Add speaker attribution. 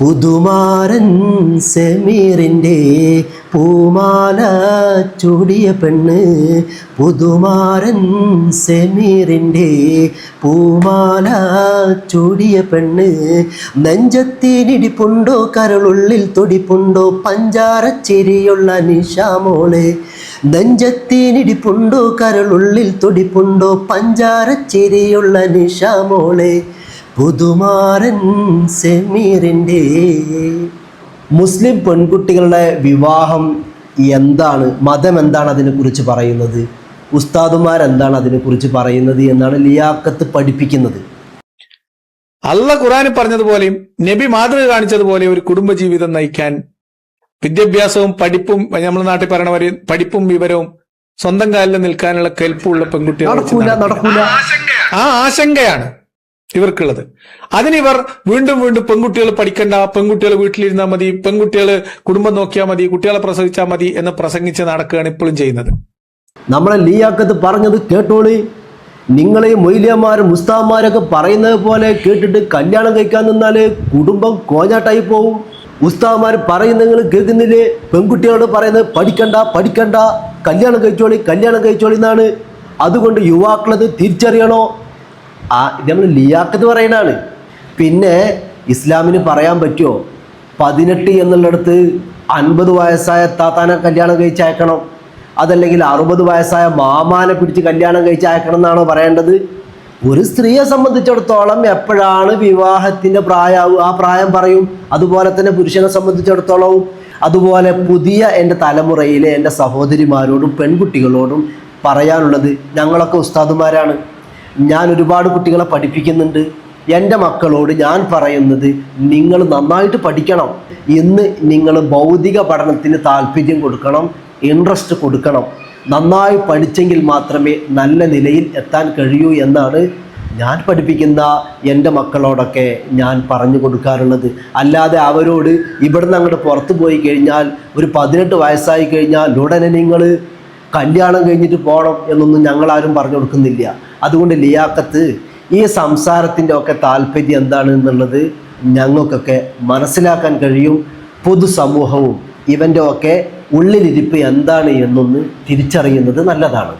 Speaker 1: പുതുമാരൻ സെമീറിന്റെ പൂമാല ചൂടിയ പെണ്ണ്. പുതുമാരൻ സെമീറിന്റെ പൂമാല ചൂടിയ പെണ്ണ്. നെഞ്ചത്തിനിടിപ്പുണ്ടോ കരളുള്ളിൽ തൊടിപ്പുണ്ടോ പഞ്ചാരച്ചിരിയുള്ള നിഷാമോളെ നെഞ്ചത്തിനിടിപ്പുണ്ടോ കരളുള്ളിൽ തൊടിപ്പുണ്ടോ പഞ്ചാരച്ചിരിയുള്ള നിഷാമോളെ പുതുമാരൻ സെമീറിന്റെ മുസ്ലിം പെൺകുട്ടികളുടെ വിവാഹം എന്താണ്? മതം എന്താണ് അതിനെക്കുറിച്ച് പറയുന്നത്? ഉസ്താദുമാരെന്താണ് അതിനെക്കുറിച്ച് പറയുന്നത് എന്നാണ് ലിയാക്കത്ത് പഠിപ്പിക്കുന്നത്.
Speaker 2: അള്ള ഖുറാനിൽ പറഞ്ഞതുപോലെയും നബി മാതൃക കാണിച്ചതുപോലെ ഒരു കുടുംബജീവിതം നയിക്കാൻ വിദ്യാഭ്യാസവും പഠിപ്പും നമ്മുടെ നാട്ടിൽ പറയണ വരെ പഠിപ്പും വിവരവും സ്വന്തം കാലിൽ നിൽക്കാനുള്ള കെൽപ്പുള്ള പെൺകുട്ടികൾ
Speaker 1: നടക്കൂല നടക്കൂല.
Speaker 2: ആ ആശങ്കയാണ്. ഇവർക്കുള്ളത്. അതിനിവർ വീണ്ടും വീണ്ടും പെൺകുട്ടികൾ പഠിക്കണ്ട പെൺകുട്ടികൾ വീട്ടിലിരുന്നാൽ മതി പെൺകുട്ടികൾ കുടുംബം നോക്കിയാൽ മതി കുട്ടികളെ പ്രസവിച്ചാൽ മതി എന്ന് പ്രസംഗിച്ച് നടക്കുകയാണ് ഇപ്പോഴും ചെയ്യുന്നത്.
Speaker 1: നമ്മളെ ലീയാക്കത്ത് പറഞ്ഞത് കേട്ടോളി. നിങ്ങളെ മൊയ്ലിയന്മാരും ഉസ്താദ്മാരൊക്കെ പറയുന്നത് പോലെ കേട്ടിട്ട് കല്യാണം കഴിക്കാൻ നിന്നാൽ കുടുംബം കോഞ്ഞാട്ടായി പോവും. ഉസ്താമാർ പറയുന്നത് നിങ്ങൾ കേൾക്കുന്നില്ലേ? പെൺകുട്ടികളോട് പറയുന്നത് പഠിക്കണ്ട പഠിക്കണ്ട കല്യാണം കഴിച്ചോളി കല്യാണം കഴിച്ചോളി എന്നാണ്. അതുകൊണ്ട് യുവാക്കളത് തിരിച്ചറിയണോ? ആ നമ്മൾ ലിയാക്കത്ത് പറയുന്നതാണ് പിന്നെ ഇസ്ലാമിന് പറയാൻ പറ്റുമോ പതിനെട്ട് എന്നുള്ളടത്ത് അൻപത് വയസ്സായ താത്താനെ കല്യാണം കഴിച്ചയക്കണം. അതല്ലെങ്കിൽ അറുപത് വയസ്സായ മാമാനെ പിടിച്ച് കല്യാണം കഴിച്ചയക്കണം എന്നാണോ പറയേണ്ടത്? ഒരു സ്ത്രീയെ സംബന്ധിച്ചിടത്തോളം എപ്പോഴാണ് വിവാഹത്തിന്റെ പ്രായമാവും ആ പ്രായം പറയും? അതുപോലെ തന്നെ പുരുഷനെ സംബന്ധിച്ചിടത്തോളവും. അതുപോലെ പുതിയ എന്റെ തലമുറയിലെ എന്റെ സഹോദരിമാരോടും പെൺകുട്ടികളോടും പറയാനുള്ളത് ഞങ്ങളൊക്കെ ഉസ്താദുമാരാണ്. ഞാൻ ഒരുപാട് കുട്ടികളെ പഠിപ്പിക്കുന്നുണ്ട്. എന്റെ മക്കളോട് ഞാൻ പറയുന്നത് നിങ്ങൾ നന്നായിട്ട് പഠിക്കണം. ഇന്ന് നിങ്ങൾ ഭൗതിക പഠനത്തിന് താല്പര്യം കൊടുക്കണം ഇൻട്രസ്റ്റ് കൊടുക്കണം. നന്നായി പഠിച്ചെങ്കിൽ മാത്രമേ നല്ല നിലയിൽ എത്താൻ കഴിയൂ എന്നാണ് ഞാൻ പഠിപ്പിക്കുന്ന എന്റെ മക്കളോടൊക്കെ ഞാൻ പറഞ്ഞു കൊടുക്കാറുള്ളത്. അല്ലാതെ അവരോട് ഇവിടുന്ന് അങ്ങോട്ട് പുറത്തു പോയി കഴിഞ്ഞാൽ ഒരു പതിനെട്ട് വയസ്സായി കഴിഞ്ഞാൽ ഉടനെ നിങ്ങൾ കല്യാണം കഴിഞ്ഞിട്ട് പോകണം എന്നൊന്നും ഞങ്ങളാരും പറഞ്ഞു കൊടുക്കുന്നില്ല. അതുകൊണ്ട് ലിയാക്കത്ത് ഈ സംസാരത്തിന്റെ ഒക്കെ താല്പര്യം എന്താണ് എന്നുള്ളത് ഞങ്ങൾക്കൊക്കെ മനസ്സിലാക്കാൻ കഴിയും. പൊതുസമൂഹവും ഇവന്റെ ഒക്കെ ഉള്ളിലിരിപ്പ് എന്താണ് എന്നൊന്ന് തിരിച്ചറിയുന്നത് നല്ലതാണ്.